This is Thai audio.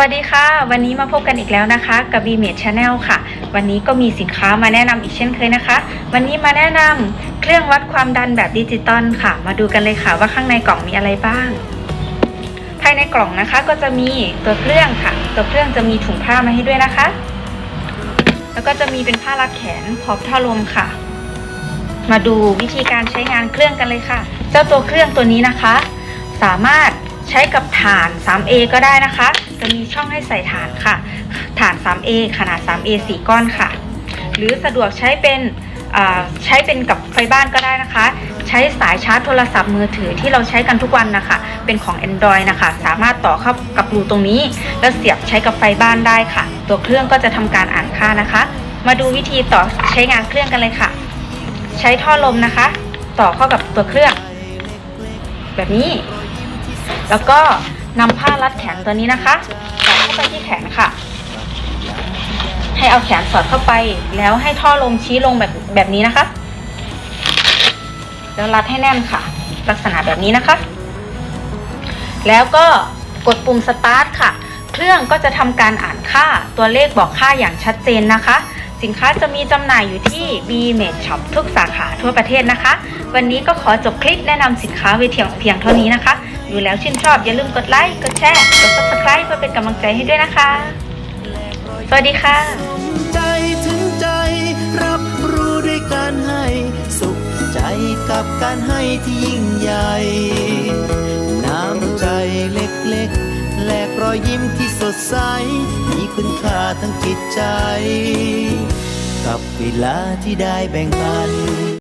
วัสดีค่ะ วันนี้มาพบกันอีกแล้วนะคะกับ b m a d Channel ค่ะ วันนี้ก็มีสินค้ามาแนะนำอีกเช่นเคยนะคะ วันนี้มาแนะนำเครื่องวัดความดันแบบดิจิตอลค่ะ มาดูกันเลยค่ะว่าข้างในกล่องมีอะไรบ้าง ภายในกล่องนะคะก็จะมีตัวเครื่องค่ะ ตัวเครื่องจะมีถุงผ้ามาให้ด้วยนะคะ แล้วก็จะมีเป็นผ้ารัดแขนพร้อมท่อลมค่ะ มาดูวิธีการใช้งานเครื่องกันเลยค่ะ เจ้าตัวเครื่องตัวนี้นะคะ สามารถ ใช้กับถ่าน 3A ก็ได้นะคะ จะมีช่องให้ใส่ถ่านค่ะถ่าน 3A ขนาด 3A 4 ก้อนค่ะ หรือสะดวกใช้เป็นใช้เป็นกับไฟบ้านก็ได้นะคะ ใช้สายชาร์จโทรศัพท์มือถือที่เราใช้กันทุกวันนะคะ เป็นของ Android นะคะ สามารถต่อเข้ากับรูตรงนี้ แล้วเสียบใช้กับไฟบ้านได้ค่ะ ตัวเครื่องก็จะทำการอ่านค่านะคะ มาดูวิธีต่อใช้งานเครื่องกันเลยค่ะ ใช้ท่อลมนะคะ ต่อเข้ากับตัวเครื่อง แบบนี้ แล้วก็นำผ้ารัดแขนตัวนี้นะคะใส่เข้าไปที่แขนค่ะ ให้เอาแขนสอดเข้าไป แล้วให้ท่อลมชี้ลงแบบแบบนี้นะคะ แล้วรัดให้แน่นค่ะ ลักษณะแบบนี้นะคะ แล้วก็กดปุ่มสตาร์ทค่ะ เครื่องก็จะทำการอ่านค่าตัวเลขบอกค่าอย่างชัดเจนนะคะ สินค้าจะมีจำหน่ายอยู่ที่ b m a d Shop ทุกสาขาทั่วประเทศนะคะ วันนี้ก็ขอจบคลิปแนะนำสินค้าไว้เพียงเพียงเท่านี้นะคะ ดูแล้วชื่นชอบอย่าลืมกดไลค์ กดแชร์ กด subscribe เพื่อเป็นกำลังใจให้ด้วยนะคะ สวัสดีค่ะ ใจถึงใจ รับรู้ด้วยการให้ สุขใจกับการให้ที่ยิ่งใหญ่ น้ำใจเล็กๆ แลกรอยยิ้มที่สดใส มีคุณค่าทั้งจิตใจ กับเวลาที่ได้แบ่งปัน